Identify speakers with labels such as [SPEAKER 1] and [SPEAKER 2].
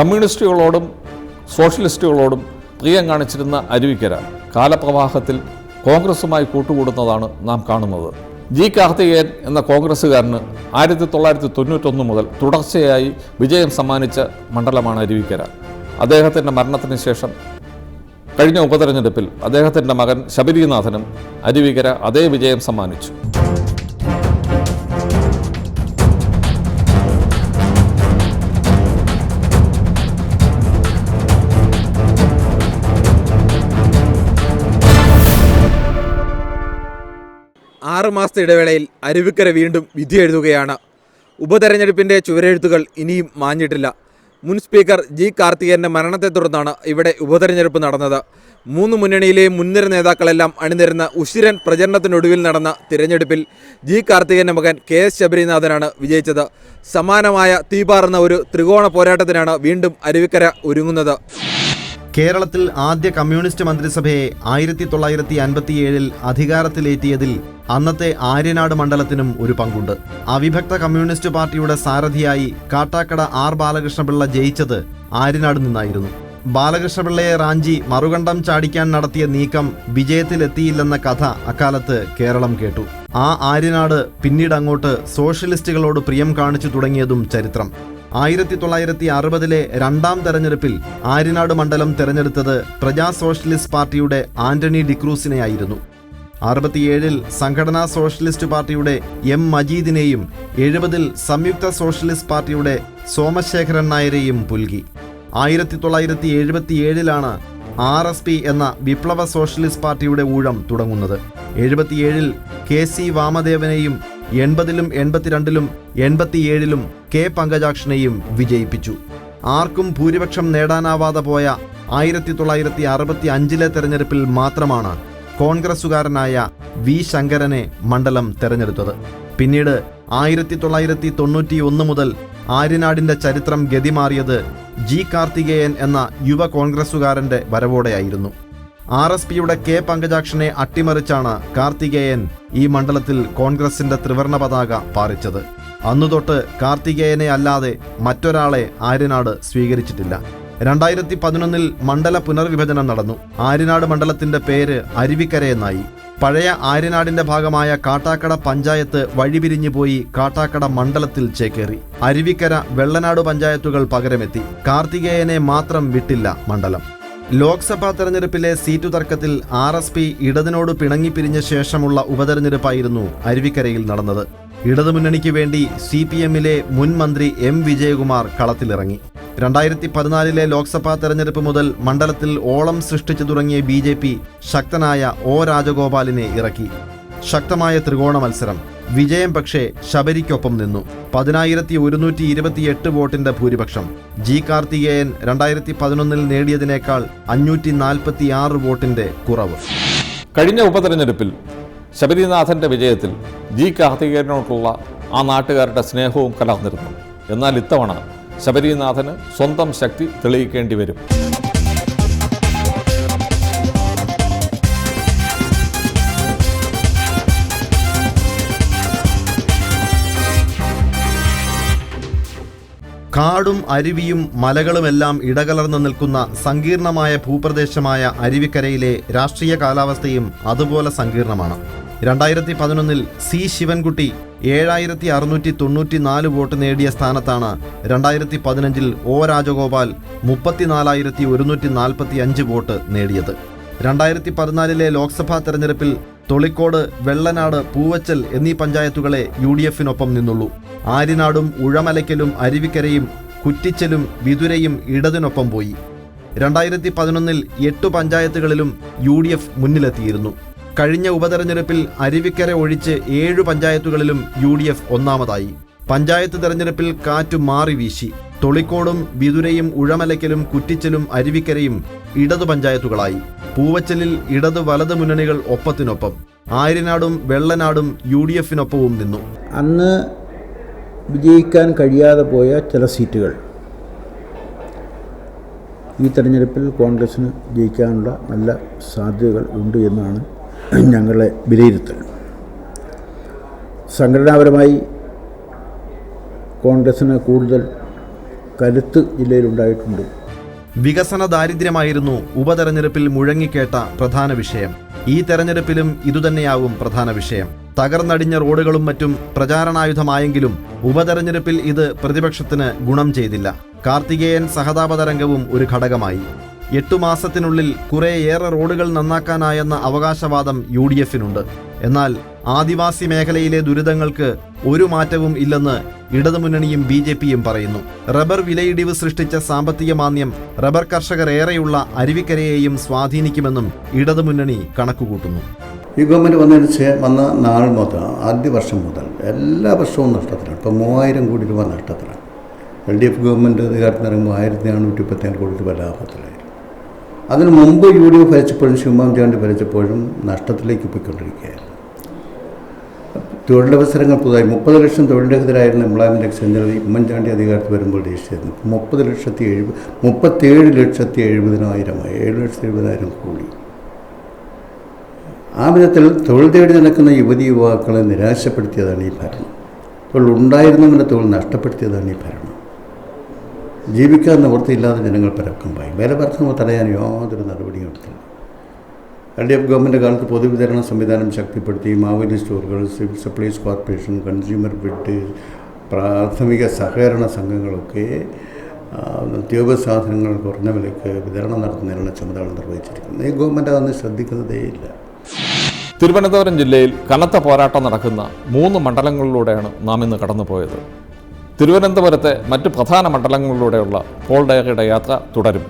[SPEAKER 1] കമ്മ്യൂണിസ്റ്റുകളോടും സോഷ്യലിസ്റ്റുകളോടും പ്രിയം കാണിച്ചിരുന്ന അരുവിക്കര കാലപ്രവാഹത്തിൽ കോൺഗ്രസുമായി കൂട്ടുകൂടുന്നതാണ് നാം കാണുന്നത്. ജി കാർത്തികേയൻ എന്ന കോൺഗ്രസ്സുകാരന് ആയിരത്തി തൊള്ളായിരത്തി തൊണ്ണൂറ്റൊന്ന് മുതൽ തുടർച്ചയായി വിജയം സമ്മാനിച്ച മണ്ഡലമാണ് അരുവിക്കര. അദ്ദേഹത്തിന്റെ മരണത്തിന് ശേഷം കഴിഞ്ഞ ഉപതെരഞ്ഞെടുപ്പിൽ അദ്ദേഹത്തിന്റെ മകൻ ശബരിനാഥനും അരുവിക്കര അതേ വിജയം സമ്മാനിച്ചു.
[SPEAKER 2] ആറ് മാസത്തെ ഇടവേളയിൽ അരുവിക്കര വീണ്ടും വിധി എഴുതുകയാണ്. ഉപതെരഞ്ഞെടുപ്പിന്റെ ചുവരെഴുത്തുകൾ ഇനിയും മാഞ്ഞിട്ടില്ല. മുൻ സ്പീക്കർ ജി കാർത്തികേയന്റെ മരണത്തെ തുടർന്നാണ് ഇവിടെ ഉപതെരഞ്ഞെടുപ്പ് നടന്നത്. മൂന്ന് മുന്നണിയിലെയും മുൻനിര നേതാക്കളെല്ലാം അണിനിരുന്ന ഉശിരൻ പ്രചരണത്തിനൊടുവിൽ നടന്ന തിരഞ്ഞെടുപ്പിൽ ജി കാർത്തികേയന്റെ മകൻ കെ എസ് ശബരിനാഥനാണ് വിജയിച്ചത്. സമാനമായ തീപാറുന്ന ഒരു ത്രികോണ പോരാട്ടത്തിനാണ് വീണ്ടും അരുവിക്കര ഒരുങ്ങുന്നത്.
[SPEAKER 3] കേരളത്തിൽ ആദ്യ കമ്മ്യൂണിസ്റ്റ് മന്ത്രിസഭയെ ആയിരത്തി തൊള്ളായിരത്തി അൻപത്തിയേഴിൽ അധികാരത്തിലേറ്റിയതിൽ അന്നത്തെ ആര്യനാട് മണ്ഡലത്തിനും ഒരു പങ്കുണ്ട്. അവിഭക്ത കമ്മ്യൂണിസ്റ്റ് പാർട്ടിയുടെ സാരഥിയായി കാട്ടാക്കട ആർ ബാലകൃഷ്ണപിള്ള ജയിച്ചത് ആര്യനാട് നിന്നായിരുന്നു. ബാലകൃഷ്ണപിള്ളയെ റാഞ്ചി മറുകണ്ഠം ചാടിക്കാൻ നടത്തിയ നീക്കം വിജയത്തിലെത്തിയില്ലെന്ന കഥ അക്കാലത്ത് കേരളം കേട്ടു. ആ ആര്യനാട് പിന്നീട് അങ്ങോട്ട് സോഷ്യലിസ്റ്റുകളോട് പ്രിയം കാണിച്ചു തുടങ്ങിയതും ചരിത്രം. ആയിരത്തി തൊള്ളായിരത്തി അറുപതിലെ രണ്ടാം തെരഞ്ഞെടുപ്പിൽ ആര്യനാട് മണ്ഡലം തെരഞ്ഞെടുത്തത് പ്രജാ സോഷ്യലിസ്റ്റ് പാർട്ടിയുടെ ആന്റണി ഡിക്രൂസിനെയായിരുന്നു അറുപത്തിയേഴിൽ സംഘടനാ സോഷ്യലിസ്റ്റ് പാർട്ടിയുടെ എം മജീദിനെയും എഴുപതിൽ സംയുക്ത സോഷ്യലിസ്റ്റ് പാർട്ടിയുടെ സോമശേഖരൻ നായരെയും പുൽകി. ആയിരത്തി തൊള്ളായിരത്തി എഴുപത്തിയേഴിലാണ് ആർ എസ് പി എന്ന വിപ്ലവ സോഷ്യലിസ്റ്റ് പാർട്ടിയുടെ ഊഴം തുടങ്ങുന്നത്. എഴുപത്തിയേഴിൽ കെ സി വാമദേവനെയും എൺപതിലും എൺപത്തിരണ്ടിലും എൺപത്തിയേഴിലും കെ പങ്കജാക്ഷനെയും വിജയിപ്പിച്ചു. ആർക്കും ഭൂരിപക്ഷം നേടാനാവാതെ പോയ ആയിരത്തി തൊള്ളായിരത്തി അറുപത്തി അഞ്ചിലെ തെരഞ്ഞെടുപ്പിൽ മാത്രമാണ് കോൺഗ്രസുകാരനായ വി ശങ്കരനെ മണ്ഡലം തെരഞ്ഞെടുത്തത്. പിന്നീട് ആയിരത്തി തൊള്ളായിരത്തി തൊണ്ണൂറ്റി ഒന്ന് മുതൽ ആര്യനാടിന്റെ ചരിത്രം ഗതിമാറിയത് ജി കാർത്തികേയൻ എന്ന യുവ കോൺഗ്രസുകാരന്റെ വരവോടെയായിരുന്നു. ആർ എസ് പിയുടെ കെ പങ്കജാക്ഷനെ അട്ടിമറിച്ചാണ് കാർത്തികേയൻ ഈ മണ്ഡലത്തിൽ കോൺഗ്രസിന്റെ ത്രിവർണ പതാക പാറിച്ചത്. അന്നു തൊട്ട് കാർത്തികേയനെ അല്ലാതെ മറ്റൊരാളെ ആര്യനാട് സ്വീകരിച്ചിട്ടില്ല. രണ്ടായിരത്തി പതിനൊന്നിൽ മണ്ഡല പുനർവിഭജനം നടന്നു. ആര്യനാട് മണ്ഡലത്തിന്റെ പേര് അരുവിക്കര എന്നായി പഴയ ആര്യനാടിന്റെ ഭാഗമായ കാട്ടാക്കട പഞ്ചായത്ത് വഴിപിരിഞ്ഞു പോയി കാട്ടാക്കട മണ്ഡലത്തിൽ ചേക്കേറി. അരുവിക്കര വെള്ളനാട് പഞ്ചായത്തുകൾ പകരമെത്തി. കാർത്തികേയനെ മാത്രം വിട്ടില്ല മണ്ഡലം. ലോക്സഭാ തെരഞ്ഞെടുപ്പിലെ സീറ്റു തർക്കത്തിൽ ആർ എസ് പി ഇടതിനോട് പിണങ്ങിപ്പിരിഞ്ഞ ശേഷമുള്ള ഉപതെരഞ്ഞെടുപ്പായിരുന്നു അരുവിക്കരയിൽ നടന്നത്. ഇടതുമുന്നണിക്ക് വേണ്ടി സി പി എമ്മിലെ മുൻ മന്ത്രി എം വിജയകുമാർ കളത്തിലിറങ്ങി. രണ്ടായിരത്തി പതിനാലിലെ ലോക്സഭാ തെരഞ്ഞെടുപ്പ് മുതൽ മണ്ഡലത്തിൽ ഓളം സൃഷ്ടിച്ചു തുടങ്ങിയ ബി ശക്തനായ ഒ രാജഗോപാലിനെ ഇറക്കി. ശക്തമായ ത്രികോണ മത്സരം. വിജയം പക്ഷേ ശബരിക്കൊപ്പം നിന്നു. പതിനായിരത്തി ഒരുന്നൂറ്റി ഇരുപത്തിയെട്ട് വോട്ടിന്റെ ഭൂരിപക്ഷം. ജി കാർത്തികേയൻ രണ്ടായിരത്തി പതിനൊന്നിൽ നേടിയതിനേക്കാൾ അഞ്ഞൂറ്റി നാൽപ്പത്തി ആറ് വോട്ടിന്റെ കുറവ്.
[SPEAKER 1] കഴിഞ്ഞ ഉപതെരഞ്ഞെടുപ്പിൽ ശബരിനാഥന്റെ വിജയത്തിൽ ജി കാർത്തികേയനോടുള്ള ആ നാട്ടുകാരുടെ സ്നേഹവും കലർന്നിരുന്നു. എന്നാൽ ഇത്തവണ ശബരിനാഥന് സ്വന്തം ശക്തി തെളിയിക്കേണ്ടി വരും.
[SPEAKER 3] കാടും അരുവിയും മലകളുമെല്ലാം ഇടകലർന്നു നിൽക്കുന്ന സങ്കീർണമായ ഭൂപ്രദേശമായ അരുവിക്കരയിലെ രാഷ്ട്രീയ കാലാവസ്ഥയും അതുപോലെ സങ്കീർണമാണ്. രണ്ടായിരത്തി പതിനൊന്നിൽ സി ശിവൻകുട്ടി ഏഴായിരത്തി അറുന്നൂറ്റി തൊണ്ണൂറ്റി നാല് വോട്ട് നേടിയ സ്ഥാനത്താണ് രണ്ടായിരത്തി പതിനഞ്ചിൽ ഒ രാജഗോപാൽ മുപ്പത്തിനാലായിരത്തി ഒരുന്നൂറ്റി നാൽപ്പത്തി അഞ്ച് വോട്ട് നേടിയത്. രണ്ടായിരത്തി പതിനാലിലെ ലോക്സഭാ തെരഞ്ഞെടുപ്പിൽ തൊളിക്കോട് വെള്ളനാട് പൂവച്ചൽ എന്നീ പഞ്ചായത്തുകളെ യു ഡി എഫിനൊപ്പം നിന്നുള്ളൂ. ആര്യനാടും ഉഴമലയ്ക്കലും അരുവിക്കരയും കുറ്റിച്ചലും വിതുരയും ഇടതിനൊപ്പം പോയി. രണ്ടായിരത്തി പതിനൊന്നിൽ എട്ടു പഞ്ചായത്തുകളിലും യു ഡി എഫ് മുന്നിലെത്തിയിരുന്നു. കഴിഞ്ഞ ഉപതെരഞ്ഞെടുപ്പിൽ അരുവിക്കര ഒഴിച്ച് ഏഴു പഞ്ചായത്തുകളിലും യു ഡി എഫ് ഒന്നാമതായി. പഞ്ചായത്ത് തെരഞ്ഞെടുപ്പിൽ കാറ്റു മാറി വീശി. തൊളിക്കോടും വിതുരയും ഉഴമലയ്ക്കലും കുറ്റിച്ചലും അരുവിക്കരയും ഇടതു പഞ്ചായത്തുകളായി. പൂവച്ചലിൽ ഇടത് വലത് മുന്നണികൾ ഒപ്പത്തിനൊപ്പം. ആയിരനാടും വെള്ളനാടും യു ഡി എഫിനൊപ്പവും നിന്നു.
[SPEAKER 4] അന്ന് വിജയിക്കാൻ കഴിയാതെ പോയ ചില സീറ്റുകൾ. ഈ തെരഞ്ഞെടുപ്പിൽ കോൺഗ്രസ്സിന് ജയിക്കാനുള്ള നല്ല സാധ്യതകൾ ഉണ്ട് എന്നാണ് ഞങ്ങളെ വിലയിരുത്തൽ. സംഘടനാപരമായി കോൺഗ്രസ്സിന് കൂടുതൽ കരുത്ത് ജില്ലയിലുണ്ടായിട്ടുണ്ട്
[SPEAKER 3] വികസന ദാരിദ്ര്യമായിരുന്നു ഉപതെരഞ്ഞെടുപ്പിൽ മുഴങ്ങിക്കേട്ട പ്രധാന വിഷയം. ഈ തെരഞ്ഞെടുപ്പിലും ഇതുതന്നെയാവും പ്രധാന വിഷയം. തകർന്നടിഞ്ഞ റോഡുകളും മറ്റും പ്രചാരണായുധമായെങ്കിലും ഉപതെരഞ്ഞെടുപ്പിൽ ഇത് പ്രതിപക്ഷത്തിന് ഗുണം ചെയ്തില്ല. കാർത്തികേയൻ സഹതാപതരംഗവും ഒരു ഘടകമായി. എട്ടു മാസത്തിനുള്ളിൽ കുറേയേറെ റോഡുകൾ നന്നാക്കാനായെന്ന അവകാശവാദം യു ഡി എഫിനുണ്ട്. എന്നാൽ ആദിവാസി മേഖലയിലെ ദുരിതങ്ങൾക്ക് ഒരു മാറ്റവും ഇല്ലെന്ന് ഇടതുമുന്നണിയും ബി ജെ പിയും പറയുന്നു. റബ്ബർ വിലയിടിവ് സൃഷ്ടിച്ച സാമ്പത്തിക മാന്ദ്യം റബ്ബർ കർഷകർ ഏറെയുള്ള അരുവിക്കരയെയും സ്വാധീനിക്കുമെന്നും ഇടതുമുന്നണി കണക്കുകൂട്ടുന്നു.
[SPEAKER 5] ഈ ഗവൺമെന്റ് വന്നതിന് വന്ന നാൾ മുതൽ ആദ്യ വർഷം മുതൽ എല്ലാ വർഷവും നഷ്ടത്തിലാണ്. ഇപ്പോൾ മൂവായിരം കോടി രൂപ നഷ്ടത്തിലാണ്. എൽ ഡി എഫ് ഗവൺമെന്റ് അധികാരത്തിൽ ഇറങ്ങുമ്പോൾ ആയിരത്തി നാനൂറ്റി മുപ്പത്തിനാല് കോടി രൂപ ലാഭത്തിലായിരുന്നു അതിന് മുമ്പ് യു ഡി എഫ് ഭരിച്ചപ്പോഴും ശിവമാം ചാണ്ടി ഭരിച്ചപ്പോഴും നഷ്ടത്തിലേക്ക് പോയിക്കൊണ്ടിരിക്കുകയായിരുന്നു. തൊഴിലവസരങ്ങൾ പുതുതായി മുപ്പത് ലക്ഷം തൊഴിലെതിരായിരുന്നു എംപ്ലോയ്മെന്റ് എക്സ്ചേഞ്ചിൽ ഉമ്മൻചാണ്ടി അധികാരത്തിൽ വരുമ്പോൾ രജിസ്റ്റർ മുപ്പത് ലക്ഷത്തി എഴുപത് മുപ്പത്തേഴ് ലക്ഷത്തി എഴുപതിനായിരമായി ഏഴ് ലക്ഷത്തി എഴുപതിനായിരം കൂടി. ആ വിധത്തിൽ തൊഴിൽ തേടി നടക്കുന്ന യുവതി യുവാക്കളെ നിരാശപ്പെടുത്തിയതാണ് ഈ ഭരണം. തൊഴിൽ ഉണ്ടായിരുന്നവന്റെ തൊഴിൽ നഷ്ടപ്പെടുത്തിയതാണ് ഈ ഭരണം. ജീവിക്കാൻ നിവൃത്തിയില്ലാതെ ജനങ്ങൾ പരക്കമ്പായി. വർദ്ധനവ് തടയാൻ യാതൊരു നടപടിയും എടുത്തില്ല. എൽ ഡി എഫ് ഗവൺമെന്റ് കാലത്ത് പൊതുവിതരണ സംവിധാനം ശക്തിപ്പെടുത്തി മാവേലി സ്റ്റോറുകൾ സിവിൽ സപ്ലൈസ് കോർപ്പറേഷൻ കൺസ്യൂമർ ബിഡ് പ്രാഥമിക സഹകരണ സംഘങ്ങളൊക്കെ ഉദ്യോഗ സാധനങ്ങൾ കുറഞ്ഞ വിലയ്ക്ക് വിതരണം നടത്തുന്നതിനുള്ള ചുമതല നിർവഹിച്ചിരിക്കുന്നത് ഈ ഗവൺമെന്റ് അതൊന്നും ശ്രദ്ധിക്കുന്നതേയില്ല
[SPEAKER 1] തിരുവനന്തപുരം ജില്ലയിൽ കനത്ത പോരാട്ടം നടക്കുന്ന മൂന്ന് മണ്ഡലങ്ങളിലൂടെയാണ് നാം ഇന്ന് കടന്നുപോയത്. തിരുവനന്തപുരത്തെ മറ്റ് പ്രധാന മണ്ഡലങ്ങളിലൂടെയുള്ള പോൾ ഡയറിയുടെ യാത്ര തുടരും.